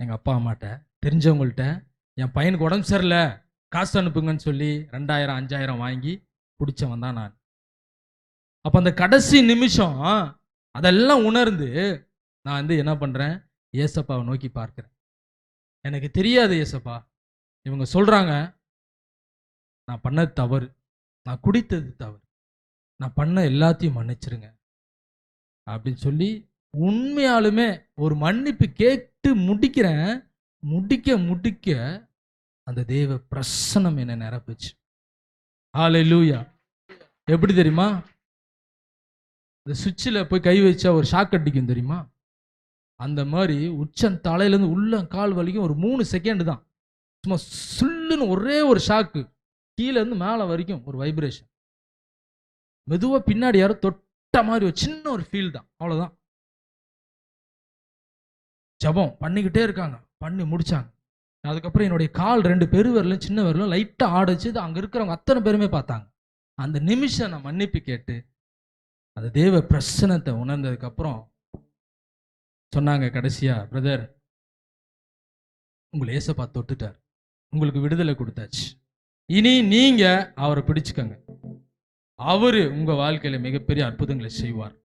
எங்கள் அப்பா அம்மாட்ட தெரிஞ்சவங்கள்ட்ட என் பையனுக்கு உடம்பு சரியில்லை காசு அனுப்புங்கன்னு சொல்லி ரெண்டாயிரம் அஞ்சாயிரம் வாங்கி பிடிச்சவன் தான் நான். அப்போ அந்த கடைசி நிமிஷம் அதெல்லாம் உணர்ந்து நான் வந்து என்ன பண்ணுறேன் ஏசப்பாவை நோக்கி பார்க்குறேன். எனக்கு தெரியாது ஏசப்பா. இவங்க சொல்கிறாங்க நான் பண்ணது தவறு. நான் குடித்தது தவறு. நான் பண்ண எல்லாத்தையும் மன்னிச்சிருங்க. அப்படின்னு சொல்லி உண்மையாலுமே ஒரு மன்னிப்பு கேட்டு முடிக்கிறேன். முடிக்க முடிக்க அந்த தேவ பிரசனம் என்னை நிரப்புச்சு. லூயா எப்படி தெரியுமா? இந்த சுவிட்சில் போய் கை வச்சா ஒரு ஷாக் அடிக்கும் தெரியுமா? அந்த மாதிரி உச்சன் தலையிலேருந்து உள்ள கால் வலிக்கும் ஒரு மூணு செகண்டு தான். சும்மா சுல்லுன்னு ஒரே ஒரு ஷாக்கு கீழேருந்து மேலே வரைக்கும் ஒரு வைப்ரேஷன் மெதுவாக பின்னாடி யாரோ தொட்ட மாதிரி ஒரு சின்ன ஒரு ஃபீல் தான். அவ்வளோதான் ஜபம் பண்ணிக்கிட்டே இருக்காங்க. பண்ணி முடித்தாங்க அதுக்கப்புறம் என்னுடைய கால் ரெண்டு பெருவரலும் சின்ன வரலும் லைட்டாக ஆடிச்சு. அங்கே இருக்கிறவங்க அத்தனை பேருமே பார்த்தாங்க. அந்த நிமிஷம் நான் மன்னிப்பு கேட்டு அந்த தேவ பிரசனத்தை உணர்ந்ததுக்கப்புறம் சொன்னாங்க கடைசியா பிரதர் உங்களை ஏசப்பா தொட்டுட்டார். உங்களுக்கு விடுதலை கொடுத்தாச்சு. இனி நீங்கள் அவரை பிடிச்சுக்கங்க. அவர் உங்கள் வாழ்க்கையில் மிகப்பெரிய அற்புதங்களை செய்வார்.